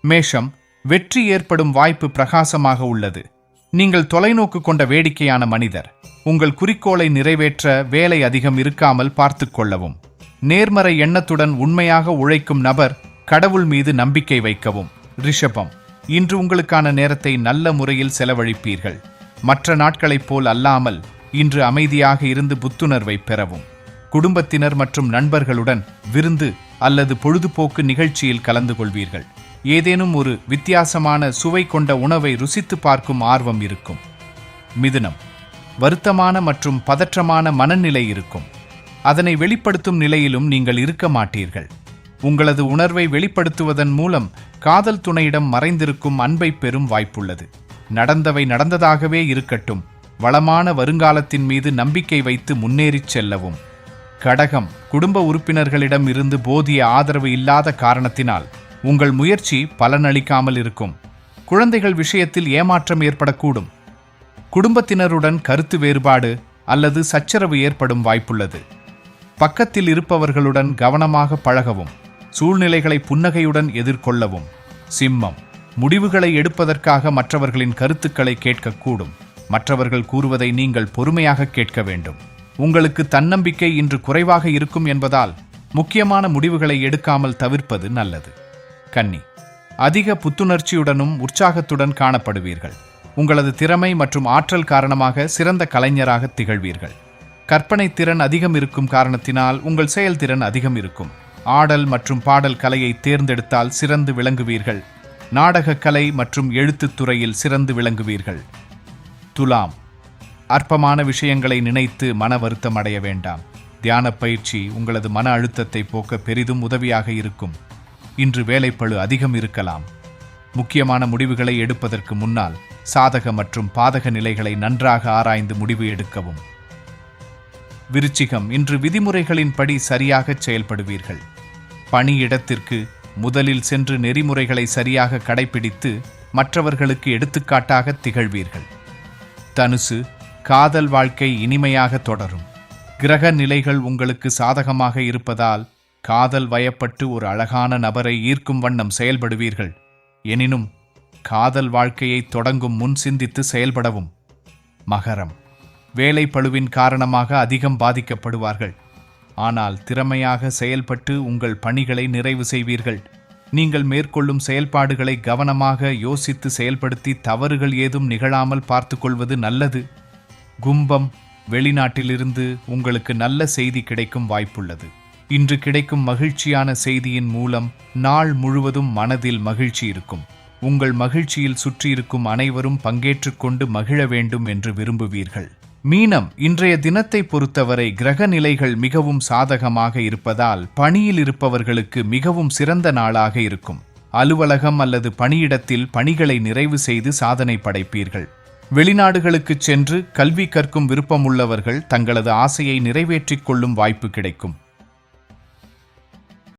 மேஷம் வெற்றி ஏற்படும் வாய்ப்பு பிரகாசமாக உள்ளது. நீங்கள் தொலைநோக்கு கொண்ட வேடிக்கையான மனிதர். உங்கள் குறிக்கோளை நிறைவேற்ற வேலை அதிகம் இருக்காமல் பார்த்து கொள்ளவும். நேர்மறை எண்ணத்துடன் உண்மையாக உழைக்கும் நபர் கடவுள் மீது நம்பிக்கை வைக்கவும். ரிஷபம் இன்று உங்களுக்கான நேரத்தை நல்ல முறையில் செலவழிப்பீர்கள். மற்ற நாட்களைப் போல் அல்லாமல் இன்று அமைதியாக இருந்து புத்துணர்வை பெறவும். குடும்பத்தினர் மற்றும் நண்பர்களுடன் விருந்து அல்லது பொழுதுபோக்கு நிகழ்ச்சியில் கலந்து கொள்வீர்கள். ஏதேனும் ஒரு வித்தியாசமான சுவை கொண்ட உணவை ருசித்து பார்க்கும் ஆர்வம் இருக்கும். மிதுனம். வருத்தமான மற்றும் பதற்றமான மனநிலை இருக்கும். அதனை வெளிப்படுத்தும் நிலையிலும் நீங்கள் இருக்க மாட்டீர்கள். உங்களது உணர்வை வெளிப்படுத்துவதன் மூலம் காதல் துணையிடம் மறைந்திருக்கும் அன்பை பெறும் வாய்ப்புள்ளது. நடந்தவை நடந்ததாகவே இருக்கட்டும். வளமான வருங்காலத்தின் மீது நம்பிக்கை வைத்து முன்னேறிச் செல்லவும். கடகம் குடும்ப உறுப்பினர்களிடம் இருந்து போதிய ஆதரவு இல்லாத காரணத்தினால் உங்கள் முயற்சி பலனளிக்காமல் இருக்கும். குழந்தைகள் விஷயத்தில் ஏமாற்றம் ஏற்படக்கூடும். குடும்பத்தினருடன் கருத்து வேறுபாடு அல்லது சச்சரவு ஏற்படும் வாய்ப்புள்ளது. பக்கத்தில் இருப்பவர்களுடன் கவனமாக பழகவும். சூழ்நிலைகளை புன்னகையுடன் எதிர்கொள்ளவும். சிம்மம். முடிவுகளை எடுப்பதற்காக மற்றவர்களின் கருத்துக்களை கேட்கக்கூடும். மற்றவர்கள் கூறுவதை நீங்கள் பொறுமையாக கேட்க வேண்டும். உங்களுக்கு தன்னம்பிக்கை இன்று குறைவாக இருக்கும் என்பதால் முக்கியமான முடிவுகளை எடுக்காமல் தவிர்ப்பது நல்லது. கன்னி அதிக புத்துணர்ச்சியுடனும் உற்சாகத்துடன் காணப்படுவீர்கள். உங்களது திறமை மற்றும் ஆற்றல் காரணமாக சிறந்த கலைஞராக திகழ்வீர்கள். கற்பனை திறன் அதிகம் இருக்கும் காரணத்தினால் உங்கள் செயல்திறன் அதிகம் இருக்கும். ஆடல் மற்றும் பாடல் கலையை தேர்ந்தெடுத்தால் சிறந்து விளங்குவீர்கள். நாடகக் கலை மற்றும் எழுத்துத் துறையில் சிறந்து விளங்குவீர்கள். துலாம் அற்பமான விஷயங்களை நினைத்து மன வருத்தம் அடைய வேண்டாம். தியான பயிற்சி உங்களது மன அழுத்தத்தை போக்க பெரிதும் உதவியாக இருக்கும். இன்று வேலைப்பழு அதிகம் இருக்கலாம். முக்கியமான முடிவுகளை எடுப்பதற்கு முன்னால் சாதக மற்றும் பாதக நிலைகளை நன்றாக ஆராய்ந்து முடிவு எடுக்கவும். விருச்சிகம் இன்று விதிமுறைகளின்படி சரியாக செயல்படுவீர்கள். பணியிடத்திற்கு முதலில் சென்று நெறிமுறைகளை சரியாக கடைபிடித்து மற்றவர்களுக்கு எடுத்துக்காட்டாக திகழ்வீர்கள். தனுசு காதல் வாழ்க்கை இனிமையாக தொடரும். கிரக நிலைகள் உங்களுக்கு சாதகமாக இருப்பதால் காதல் வயப்பட்டு ஒரு அழகான நபரை ஈர்க்கும் வண்ணம் செயல்படுவீர்கள். எனினும் காதல் வாழ்க்கையை தொடங்கும் முன் சிந்தித்து செயல்படவும். மகரம். வேலை பழுவின் காரணமாக அதிகம் பாதிக்கப்படுவார்கள். ஆனால் திறமையாக செயல்பட்டு உங்கள் பணிகளை நிறைவு செய்வீர்கள். நீங்கள் மேற்கொள்ளும் செயல்பாடுகளை கவனமாக யோசித்து செயல்படுத்தி தவறுகள் ஏதும் நிகழாமல் பார்த்துக்கொள்வது நல்லது. கும்பம் வெளிநாட்டிலிருந்து உங்களுக்கு நல்ல செய்தி கிடைக்கும் வாய்ப்புள்ளது. இன்று கிடைக்கும் மகிழ்ச்சியான செய்தியின் மூலம் நாள் முழுவதும் மனதில் மகிழ்ச்சி இருக்கும். உங்கள் மகிழ்ச்சியில் சுற்றியிருக்கும் அனைவரும் பங்கேற்றுக்கொண்டு மகிழ வேண்டும் என்று விரும்புவீர்கள். மீனம் இன்றைய தினத்தை பொறுத்தவரை கிரக நிலைகள் மிகவும் சாதகமாக இருப்பதால் பணியில் இருப்பவர்களுக்கு மிகவும் சிறந்த நாளாக இருக்கும். அலுவலகம் அல்லது பணியிடத்தில் பணிகளை நிறைவு செய்து சாதனை படைப்பீர்கள். வெளிநாடுகளுக்கு சென்று கல்வி கற்கும் விருப்பமுள்ளவர்கள் தங்களது ஆசையை நிறைவேற்றிக் கொள்ளும் வாய்ப்பு கிடைக்கும்.